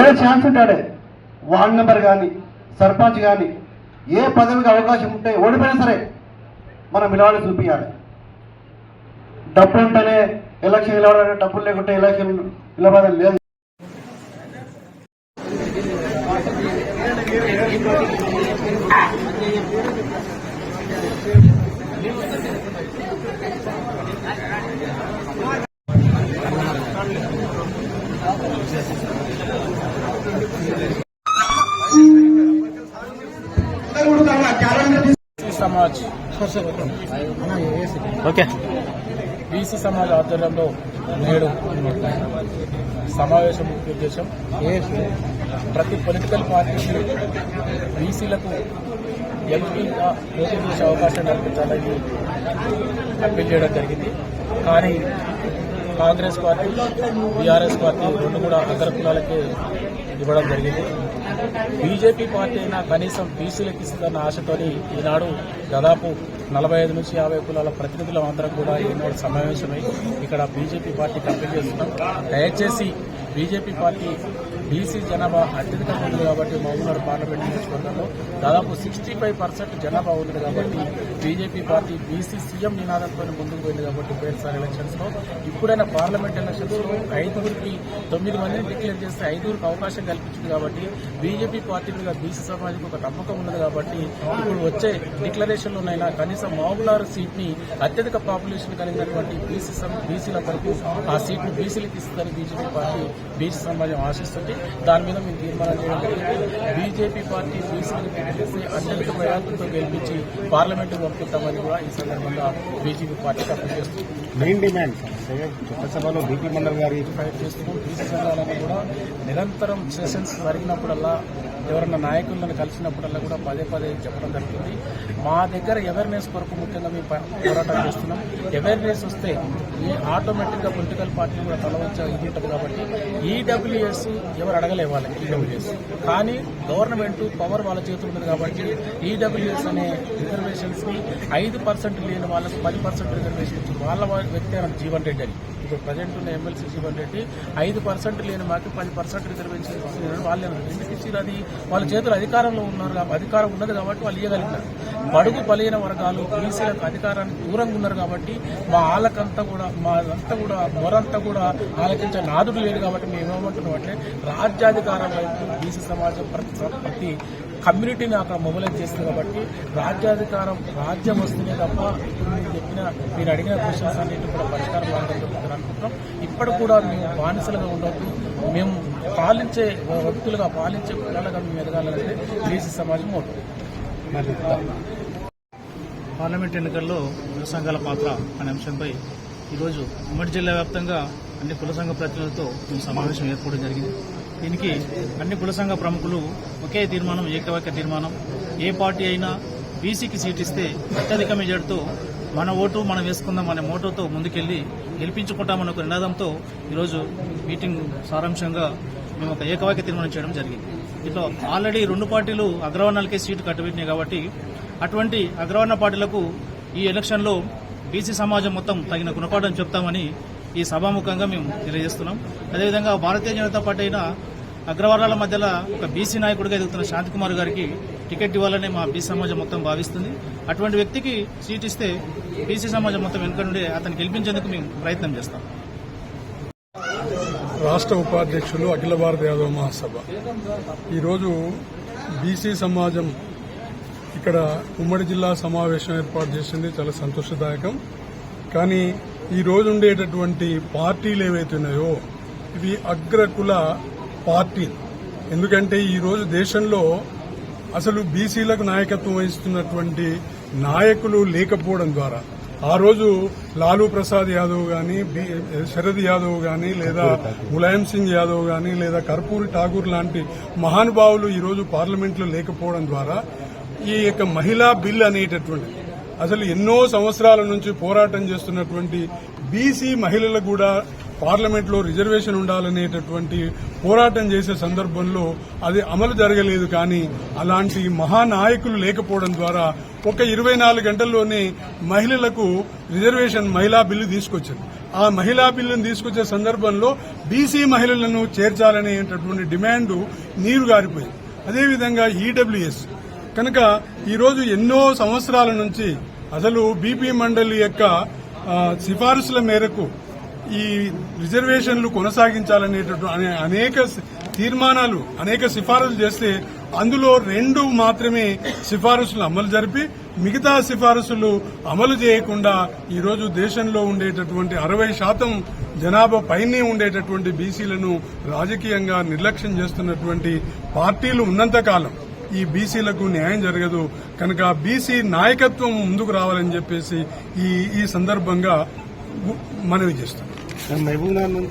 ఏ chance ఉంటాడే. Ward number కానీ సర్పంచ్ కానీ ఏ పదవికి అవకాశం ఉంటే ఓడిపోయినా సరే మనం నిలబడి చూపించాలి డబ్బు ఉంటేనే ఎలక్షన్ నిలబడాలంటే డబ్బులు లేకుంటే ఎలక్షన్ నిలబడాలి లేదు. సమాజ్. ఓకే. బీసీ సమాజ్ ఆధ్వర్యంలో నేడు సమావేశం ముఖ్య ఉద్దేశం. ప్రతి పొలిటికల్ పార్టీకి బీసీలకు ఎంపీగా పోటీ చేసే అవకాశం కల్పించాలని అప్పీల్ చేయడం జరిగింది. కానీ కాంగ్రెస్ పార్టీ బీఆర్ఎస్ పార్టీ రెండు కూడా అగ్ర కులాలకే ఇవ్వడం జరిగింది. బీజేపీ పార్టీ అయినా కనీసం బీసీలకు ఇస్తుందన్న ఆశతోని ఈనాడు దాదాపు నలభై ఐదు నుంచి యాభై కులాల ప్రతినిధులు అందరం కూడా ఈనాడు సమావేశమై ఇక్కడ బీజేపీ పార్టీ కంప్లీట్ చేస్తున్నాం. దయచేసి బీజేపీ పార్టీ బీసీ జనాభా అత్యధికంగా ఉంది కాబట్టి మహబూబ్నగర్ పార్లమెంట్ నియోజకవర్గంలో దాదాపు సిక్స్టీ ఫైవ్ పర్సెంట్ జనాభా ఉంది కాబట్టి బీజేపీ పార్టీ బీసీ సీఎం నినాదంతో ముందుకు పోయింది కాబట్టి పోయినసారి ఎలక్షన్స్లో ఇప్పుడైనా పార్లమెంట్ ఎలక్షన్స్లో ఐదుగురికి తొమ్మిది మందిని డిక్లేర్ చేస్తే ఐదుగురికి అవకాశం కల్పించింది కాబట్టి బీజేపీ పార్టీ మీద బీసీ సమాజానికి ఒక నమ్మకం ఉన్నది కాబట్టి ఇప్పుడు వచ్చే డిక్లరేషన్లోనైనా కనీసం మహబూబ్నగర్ సీట్ని అత్యధిక పాపులేషన్ కలిగినటువంటి బీసీ బీసీల వరకు ఆ సీట్ను బీసీలకు ఇస్తుందని బీజేపీ పార్టీ బీసీ సమాజం ఆశిస్తుంది దాని మీద మేము తీర్మానం చేయడం జరిగింది బీజేపీ పార్టీ బీసీని టికెట్ ఇస్తే అత్యధిక ప్రయాణంతో గెలిపించి పార్లమెంటు పంపుతామని కూడా ఈ సందర్భంగా బీజేపీ పార్టీ అప్పీల్ చేస్తుంది మెయిన్ డిమాండ్ చట్టసభలో బీపీ మండల్ గారు ఫైట్ చేస్తున్నాం బీసీ కూడా నిరంతరం సెషన్స్ జరిగినప్పుడల్లా ఎవరన్నా నాయకులను కలిసినప్పుడల్లా కూడా పదే పదే చెప్పడం జరుగుతుంది. మా దగ్గర అవేర్నెస్ కొరకు ముఖ్యంగా మేము పోరాటం చేస్తున్నాం. అవేర్నెస్ వస్తే ఈ ఆటోమేటిక్గా పొలిటికల్ పార్టీలు కూడా తలవచ్చే ఇది ఉంటుంది కాబట్టి ఈడబ్ల్యూఎస్ ఎవరు అడగలే వాళ్ళకి ఈడబ్ల్యూఎస్ కానీ గవర్నమెంట్ పవర్ వాళ్ళ చేతులు ఉంది కాబట్టి ఈడబ్ల్యూఎస్ అనే రిజర్వేషన్స్ని ఐదు పర్సెంట్ లేని వాళ్ళకు పది పర్సెంట్ రిజర్వేషన్ వాళ్ళ వ్యక్తి జీవన్ రెడ్డి అని ఇప్పుడు ప్రజెంట్ ఉన్న ఎమ్మెల్సీ శివన్ రెడ్డి ఐదు పర్సెంట్ లేని మాకు పది పర్సెంట్ రిజర్వేషన్ ఇస్తున్నారు వాళ్ళు ఎందుకు ఇచ్చారు అది? వాళ్ళ చేతులు అధికారంలో ఉన్నారు కాబట్టి అధికారం ఉన్నది కాబట్టి వాళ్ళు ఇవ్వగలిగినారు బడుగు బలైన వర్గాలు బీసీలకు అధికారానికి దూరంగా ఉన్నారు కాబట్టి మా వాళ్ళకంతా కూడా మా అంతా కూడా మొరంతా కూడా ఆలకించే నాదుడు లేడు కాబట్టి మేము ఏమంటున్నాం అంటే రాజ్యాధికారం వైపు బీసీ సమాజం ప్రతి ప్రతి కమ్యూనిటీని అక్కడ మొబిలైజ్ చేస్తుంది కాబట్టి రాజ్యాధికారం రాజ్యం వస్తుంది తప్ప మీరు చెప్పిన మీరు అడిగిన క్వశ్చన్స్ అన్నింటి కూడా పరిష్కారం మార్గం అనుకుంటున్నాం. ఇప్పుడు కూడా మేము బానిసలుగా ఉండొద్దు. మేము పాలించే వ్యక్తులుగా పాలించే పిల్లలుగా మేము ఎదగాలంటే బీసీ సమాజం ఓటు. పార్లమెంట్ ఎన్నికల్లో కుల సంఘాల పాత్ర అనే అంశంపై ఈరోజు ఉమ్మడి జిల్లా వ్యాప్తంగా అన్ని కుల సంఘ ప్రతినిధులతో మేము సమావేశం ఏర్పడడం జరిగింది. దీనికి అన్ని కుల సంఘ ప్రముఖులు ఒకే తీర్మానం ఏకవాక్య తీర్మానం. ఏ పార్టీ అయినా బీసీకి సీట్ ఇస్తే అత్యధిక మెజార్టీతో మన ఓటు మనం వేసుకుందాం అనే మోటోతో ముందుకెళ్ళి గెలిపించుకుంటామన్న ఒక నినాదంతో ఈరోజు మీటింగ్ సారాంశంగా మేము ఒక ఏకవాక్య తీర్మానం చేయడం జరిగింది. ఇట్లా ఆల్రెడీ రెండు పార్టీలు అగ్రవర్ణాలకే సీటు కట్టబెట్టినాయి కాబట్టి అటువంటి అగ్రవర్ణ పార్టీలకు ఈ ఎలక్షన్లో బీసీ సమాజం మొత్తం తగిన గుణపాఠం చెప్తామని ఈ సభాముఖంగా మేము తెలియజేస్తున్నాం. అదేవిధంగా భారతీయ జనతా పార్టీ అయిన అగ్రవర్ణాల మధ్యలో ఒక బీసీ నాయకుడిగా ఎదుగుతున్న శాంతికుమార్ గారికి టికెట్ ఇవ్వాలని మా బీసీ సమాజం మొత్తం భావిస్తుంది. అటువంటి వ్యక్తికి సీట్ ఇస్తే బీసీ సమాజం మొత్తం వెనుక నుండి అతను గెలిపించేందుకు మేము ప్రయత్నం చేస్తాం. రాష్ట్ర ఉపాధ్యక్షులు అఖిల భారత యాదవ మహాసభ. ఈరోజు బీసీ సమాజం ఇక్కడ ఉమ్మడి జిల్లా సమావేశం ఏర్పాటు చేసింది. చాలా సంతోషదాయకం. కానీ ఈ రోజు ఉండేటటువంటి పార్టీలు ఏవైతే ఉన్నాయో ఇవి అగ్రకుల పార్టీ. ఎందుకంటే ఈరోజు దేశంలో అసలు బీసీలకు నాయకత్వం వహిస్తున్నటువంటి నాయకులు లేకపోవడం ద్వారా ఆ రోజు లాలూ ప్రసాద్ యాదవ్ గాని శరద్ యాదవ్ గాని లేదా ములాయం సింగ్ యాదవ్ గాని లేదా కర్పూరి ఠాగూర్ లాంటి మహానుభావులు ఈరోజు పార్లమెంట్లో లేకపోవడం ద్వారా ఈ యొక్క మహిళా బిల్ అనేటటువంటి అసలు ఎన్నో సంవత్సరాల నుంచి పోరాటం చేస్తున్నటువంటి బీసీ మహిళలకు కూడా పార్లమెంట్లో రిజర్వేషన్ ఉండాలనేటటువంటి పోరాటం చేసే సందర్భంలో అది అమలు జరగలేదు కానీ అలాంటి మహానాయకులు లేకపోవడం ద్వారా ఒక ఇరవై నాలుగు గంటల్లోనే మహిళలకు రిజర్వేషన్ మహిళా బిల్లు తీసుకొచ్చింది. ఆ మహిళా బిల్లును తీసుకొచ్చే సందర్భంలో బీసీ మహిళలను చేర్చాలనేటటువంటి డిమాండ్ నీరు గారిపోయింది. అదేవిధంగా ఈడబ్ల్యూఎస్ కనుక ఈరోజు ఎన్నో సంవత్సరాల నుంచి అసలు బీపీ మండలి యొక్క సిఫారసుల మేరకు ఈ రిజర్వేషన్లు కొనసాగించాలనేటటువంటి అనే- అనేక తీర్మానాలు అనేక సిఫారసులు చేస్తే అందులో రెండు మాత్రమే సిఫారసులు అమలు జరిపి మిగతా సిఫారసులు అమలు చేయకుండా ఈరోజు దేశంలో ఉండేటటువంటి అరవై శాతం జనాభా పైనే ఉండేటటువంటి బీసీలను రాజకీయంగా నిర్లక్ష్యం చేస్తున్నటువంటి పార్టీలు ఉన్నంతకాలం ఈ బీసీలకు న్యాయం జరగదు. కనుక బీసీ నాయకత్వం ముందుకు రావాలని చెప్పేసి ఈ ఈ సందర్భంగా మనవి చేస్తున్నాం. 那每部他们。